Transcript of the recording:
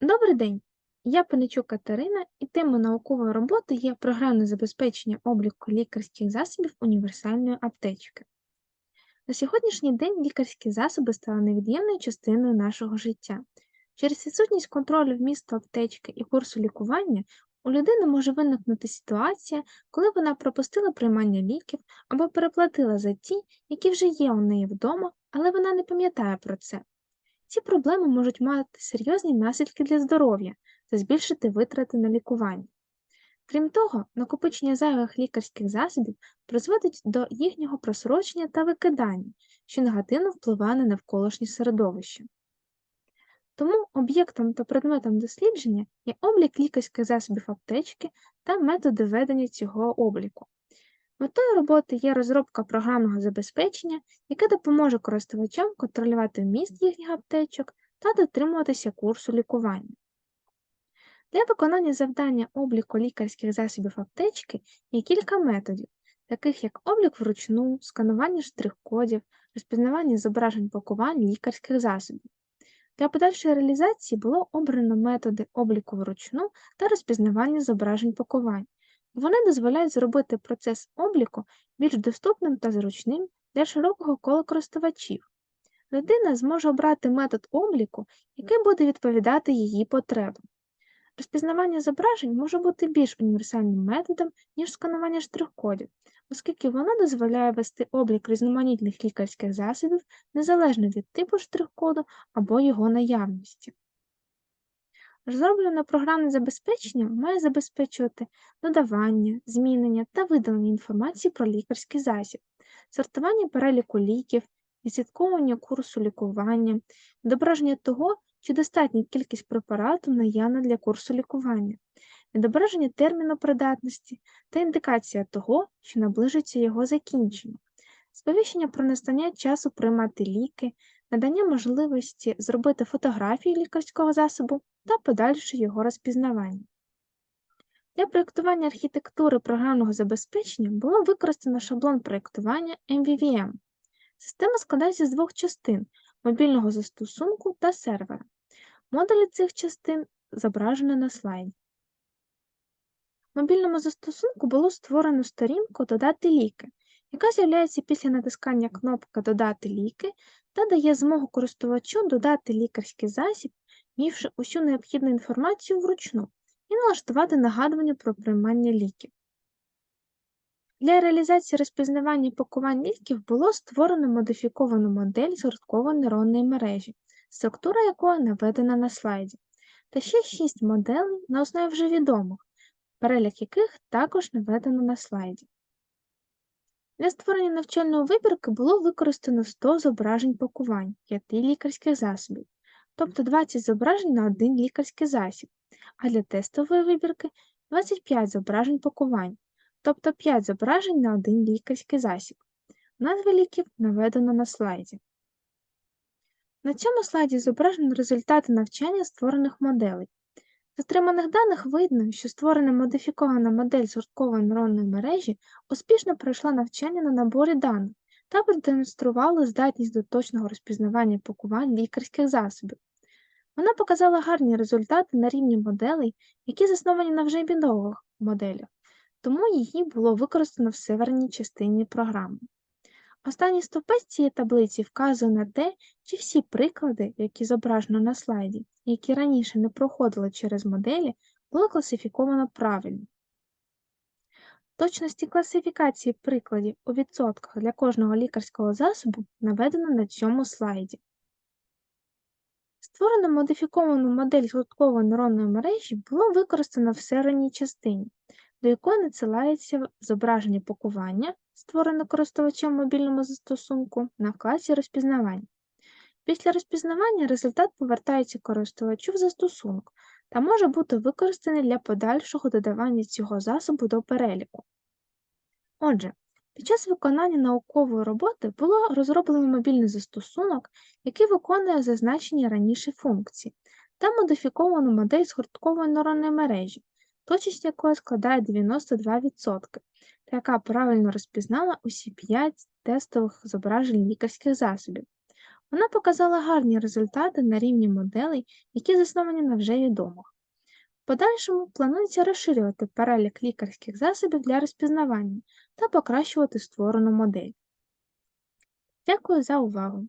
Добрий день! Я Паничук Катерина, і тема наукової роботи є програмне забезпечення обліку лікарських засобів універсальної аптечки. На сьогоднішній день лікарські засоби стали невід'ємною частиною нашого життя. Через відсутність контролю вмісту аптечки і курсу лікування у людини може виникнути ситуація, коли вона пропустила приймання ліків або переплатила за ті, які вже є у неї вдома, але вона не пам'ятає про це. Ці проблеми можуть мати серйозні наслідки для здоров'я та збільшити витрати на лікування. Крім того, накопичення зайвих лікарських засобів призводить до їхнього просрочення та викидання, що негативно впливає на навколишнє середовище. Тому об'єктом та предметом дослідження є облік лікарських засобів аптечки та методи ведення цього обліку. Метою роботи є розробка програмного забезпечення, яке допоможе користувачам контролювати вміст їхніх аптечок та дотримуватися курсу лікування. Для виконання завдання обліку лікарських засобів аптечки є кілька методів, таких як облік вручну, сканування штрих-кодів, розпізнавання зображень пакувань лікарських засобів. Для подальшої реалізації було обрано методи обліку вручну та розпізнавання зображень пакувань. Вони дозволяють зробити процес обліку більш доступним та зручним для широкого кола користувачів. Людина зможе обрати метод обліку, який буде відповідати її потребам. Розпізнавання зображень може бути більш універсальним методом, ніж сканування штрих-кодів, оскільки воно дозволяє вести облік різноманітних лікарських засобів незалежно від типу штрих-коду або його наявності. Розроблене програмне забезпечення має забезпечувати додавання, змінення та видалення інформації про лікарський засіб, сортування переліку ліків, відслідковування курсу лікування, відображення того, чи достатня кількість препарату наявна для курсу лікування, відображення терміну придатності та індикація того, що наближується його закінчення, сповіщення про настання часу приймати ліки, надання можливості зробити фотографії лікарського засобу та подальше його розпізнавання. Для проєктування архітектури програмного забезпечення було використано шаблон проєктування MVVM. Система складається з двох частин мобільного застосунку та сервера. Модулі цих частин зображено на слайді. В мобільному застосунку було створено сторінку Додати ліки, яка з'являється після натискання кнопки Додати ліки та дає змогу користувачу додати лікарський засіб, ввівши усю необхідну інформацію вручну і налаштувати нагадування про приймання ліків. Для реалізації розпізнавання пакувань ліків було створено модифіковану модель згорткової нейронної мережі, структура якої наведена на слайді, та ще шість моделей на основі вже відомих, перелік яких також наведено на слайді. Для створення навчальної вибірки було використано 100 зображень пакувань 5 лікарських засобів, тобто 20 зображень на один лікарський засіб, а для тестової вибірки 25 зображень пакувань, тобто 5 зображень на один лікарський засіб. Назви ліків наведено на слайді. На цьому слайді зображені результати навчання створених моделей. З отриманих даних видно, що створена модифікована модель згорткової нейронної мережі успішно пройшла навчання на наборі даних та продемонструвала здатність до точного розпізнавання пакувань лікарських засобів. Вона показала гарні результати на рівні моделей, які засновані на вже відомих моделях, тому її було використано в северній частині програми. Останній стовпець цієї таблиці вказує на те, чи всі приклади, які зображено на слайді, які раніше не проходили через моделі, було класифіковано правильно. Точності класифікації прикладів у відсотках для кожного лікарського засобу наведено на цьому слайді. Створено модифіковану модель гурткової нейронної мережі було використано в середній частині, до якої надсилається зображення пакування, створене користувачем в мобільному застосунку, на класі розпізнавання. Після розпізнавання результат повертається користувачу в застосунок та може бути використаний для подальшого додавання цього засобу до переліку. Отже, під час виконання наукової роботи було розроблено мобільний застосунок, який виконує зазначені раніше функції, та модифіковану модель згорткової нейронної мережі, точність якої складає 92%, та яка правильно розпізнала усі 5 тестових зображень лікарських засобів. Вона показала гарні результати на рівні моделей, які засновані на вже відомих. Подальшому планується розширювати перелік лікарських засобів для розпізнавання та покращувати створену модель. Дякую за увагу!